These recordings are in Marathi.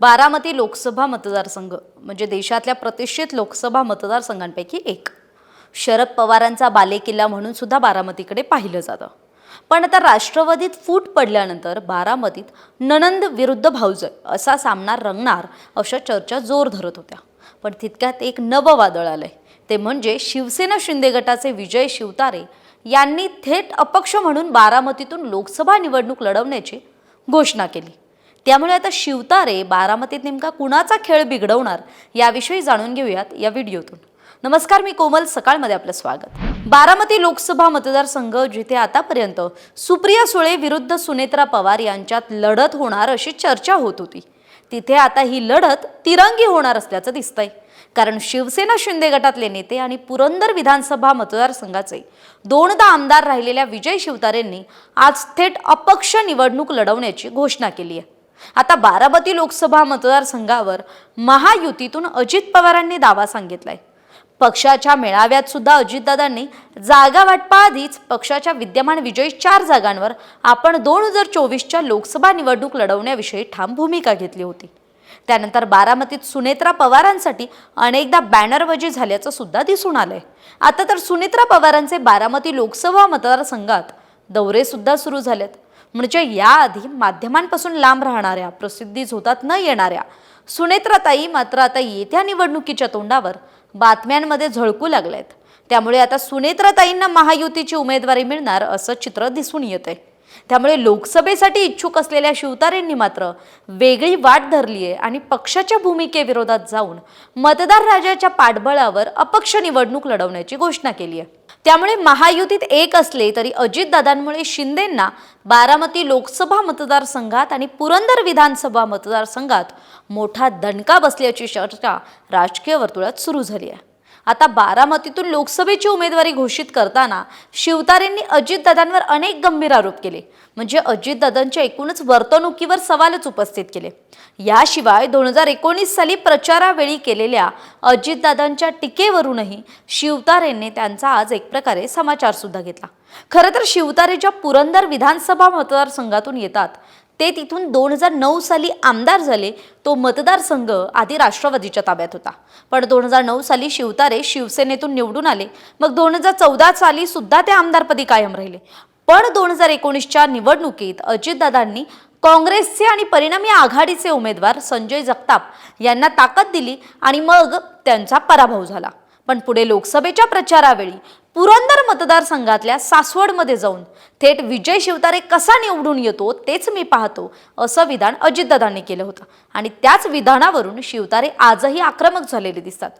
बारामती लोकसभा मतदारसंघ म्हणजे देशातल्या प्रतिष्ठित लोकसभा मतदारसंघांपैकी एक. शरद पवारांचा बालेकिल्ला म्हणून सुद्धा बारामतीकडे पाहिलं जातं. पण आता राष्ट्रवादीत फूट पडल्यानंतर बारामतीत ननंद विरुद्ध भाऊजय असा सामना रंगणार अशा चर्चा जोर धरत होत्या. पण तितक्यात एक नवं वादळ आलंय. ते म्हणजे शिवसेना शिंदे गटाचे विजय शिवतारे यांनी थेट अपक्ष म्हणून बारामतीतून लोकसभा निवडणूक लढवण्याची घोषणा केली. त्यामुळे आता शिवतारे बारामतीत नेमका कुणाचा खेळ बिघडवणार याविषयी जाणून घेऊयात या व्हिडिओतून. नमस्कार मी कोमल. सकाळमध्ये आपलं स्वागत. बारामती लोकसभा मतदारसंघ जिथे आतापर्यंत सुप्रिया सुळे विरुद्ध सुनेत्रा पवार यांच्यात लढत होणार अशी चर्चा होत होती. तिथे आता ही लढत तिरंगी होणार असल्याचं दिसतंय. कारण शिवसेना शिंदे गटातले नेते आणि पुरंदर विधानसभा मतदारसंघाचे दोनदा आमदार राहिलेल्या विजय शिवतारेंनी आज थेट अपक्ष निवडणूक लढवण्याची घोषणा केली आहे. आता बारामती लोकसभा मतदारसंघावर महायुतीतून अजित पवारांनी दावा सांगितलाय. पक्षाच्या मेळाव्यात सुद्धा अजितदादांनी जागा वाटपाआधीच पक्षाच्या विद्यमान विजयी चार जागांवर आपण दोन हजार चोवीसच्या लोकसभा निवडणूक लढवण्याविषयी ठाम भूमिका घेतली होती. त्यानंतर बारामतीत सुनेत्रा पवारांसाठी अनेकदा बॅनरबाजी झाल्याचं सुद्धा दिसून आलंय. आता तर सुनेत्रा पवारांचे बारामती लोकसभा मतदारसंघात दौरे सुद्धा सुरू झालेत. म्हणजे याआधी माध्यमांपासून लांब राहणाऱ्या प्रसिद्धी झोतात न येणाऱ्या. सुनेत्राताई मात्र आता येत्या निवडणुकीच्या तोंडावर बातम्यांमध्ये झळकू लागल्यात त्यामुळे आता सुनेत्राताईंना महायुतीची उमेदवारी मिळणार असं चित्र दिसून येत आहे त्यामुळे लोकसभेसाठी इच्छुक असलेल्या शिवतारेंनी मात्र वेगळी वाट धरली आहे आणि पक्षाच्या भूमिकेविरोधात जाऊन मतदार राजाच्या पाठबळावर अपक्ष निवडणूक लढवण्याची घोषणा केली आहे त्यामुळे महायुतीत एक असले तरी अजितदादांमुळे शिंदेंना बारामती लोकसभा मतदारसंघात आणि पुरंदर विधानसभा मतदारसंघात मोठा दणका बसल्याची चर्चा राजकीय वर्तुळात सुरू झाली आहे. आता बारामतीतून लोकसभेची उमेदवारी घोषित करताना शिवतारेंनी अजितदादांवर अनेक गंभीर आरोप केले. म्हणजे अजितदादांच्या एकूणच वर्तणुकीवर सवालच उपस्थित केले. याशिवाय दोन हजार एकोणीस साली प्रचारावेळी केलेल्या अजितदादांच्या टीकेवरूनही शिवतारेंनी त्यांचा आज एक प्रकारे समाचार सुद्धा घेतला. खरं तर शिवतारे ज्या पुरंदर विधानसभा मतदारसंघातून येतात ते तिथून दोन हजार नऊ साली आमदार झाले तो मतदारसंघ आधी राष्ट्रवादीच्या ताब्यात होता. पण दोन हजार नऊ साली शिवतारे शिवसेनेतून निवडून आले. मग दोन हजार चौदा साली सुद्धा ते आमदारपदी कायम राहिले. पण दोन हजार एकोणीसच्या निवडणुकीत अजितदादांनी काँग्रेसचे आणि परिणामी आघाडीचे उमेदवार संजय जगताप यांना ताकद दिली आणि मग त्यांचा पराभव झाला. पण पुढे लोकसभेच्या प्रचारावेळी पुरंदर मतदारसंघातल्या सासवडमध्ये जाऊन थेट विजय शिवतारे कसा निवडून येतो तेच मी पाहतो असं विधान अजितदादांनी केलं होतं. आणि त्याच विधानावरून शिवतारे आजही आक्रमक झालेले दिसतात.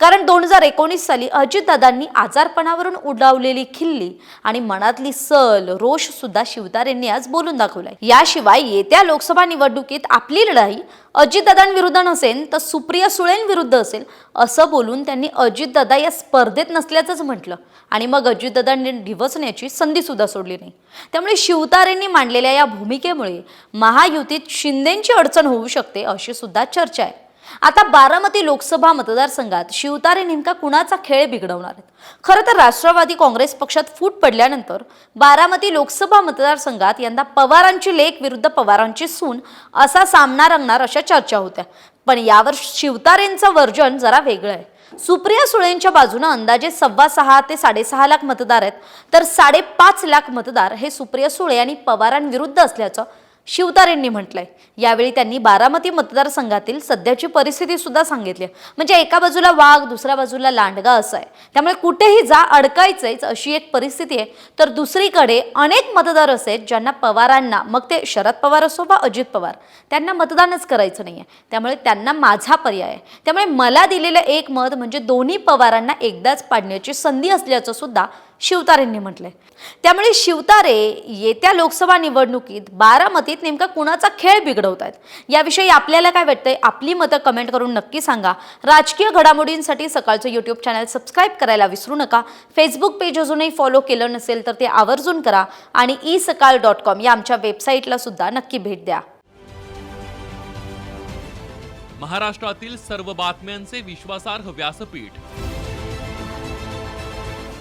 कारण दोन हजार एकोणीस साली अजितदादांनी आजारपणावरून उडावलेली खिल्ली आणि मनातली सल रोष सुद्धा शिवतारेंनी आज बोलून दाखवलाय. याशिवाय येत्या लोकसभा निवडणुकीत आपली लढाई अजितदादांविरुद्ध नसेल तर सुप्रिया सुळेंविरुद्ध असेल असं बोलून त्यांनी अजितदादा या स्पर्धेत नसल्याचंच म्हटलं. आणि मग अजितदादांनी डिवचण्याची संधी सुद्धा सोडली नाही. त्यामुळे शिवतारेंनी मांडलेल्या या भूमिकेमुळे महायुतीत शिंदेंची अडचण होऊ शकते अशी सुद्धा चर्चा आहे. आता बारामती लोकसभा मतदारसंघात शिवतारे नेमका कुणाचा खेळ बिघडवणार आहेत? खरं तर राष्ट्रवादी काँग्रेस पक्षात फूट पडल्यानंतर बारामती लोकसभा मतदारसंघात यंदा पवारांची लेख विरुद्ध पवारांची सून असा सामना रंगणार अशा चर्चा होत्या. पण यावर शिवतारेंचं वर्जन जरा वेगळं आहे. सुप्रिया सुळेंच्या बाजूनं अंदाजे सव्वा सहा ते साडेसहा लाख मतदार आहेत. तर साडेपाच लाख मतदार हे सुप्रिया सुळे आणि पवारांविरुद्ध असल्याचं शिवतारेंनी म्हटलंय. यावेळी त्यांनी बारामती मतदारसंघातील सध्याची परिस्थिती सुद्धा सांगितली. म्हणजे एका बाजूला वाघ दुसऱ्या बाजूला लांडगा असं आहे. त्यामुळे कुठेही जा अडकायचंच अशी एक परिस्थिती आहे. तर दुसरीकडे अनेक मतदार असे आहेत ज्यांना पवारांना मग ते शरद पवार असो वा अजित पवार त्यांना मतदानच करायचं नाहीये. त्यामुळे त्यांना माझा पर्याय आहे. त्यामुळे मला दिलेलं एक मत म्हणजे दोन्ही पवारांना एकदाच पाडण्याची संधी असल्याचं सुद्धा शिवतारेंनी म्हटलंय. त्यामुळे शिवतारे येत्या लोकसभा निवडणुकीत बारामतीत नेमका कुणाचा खेळ बिघडवत आहेत याविषयी आपल्याला काय वाटतंय? आपली मतं कमेंट करून नक्की सांगा. राजकीय घडामोडींसाठी सकाळचं यूट्यूब चॅनल सबस्क्राईब करायला विसरू नका. फेसबुक पेज अजूनही फॉलो केलं नसेल तर ते आवर्जून करा आणि ई सकाळ डॉट कॉम या आमच्या वेबसाईटला सुद्धा नक्की भेट द्या. महाराष्ट्रातील सर्व बातम्यांचे विश्वासार्ह व्यासपीठ.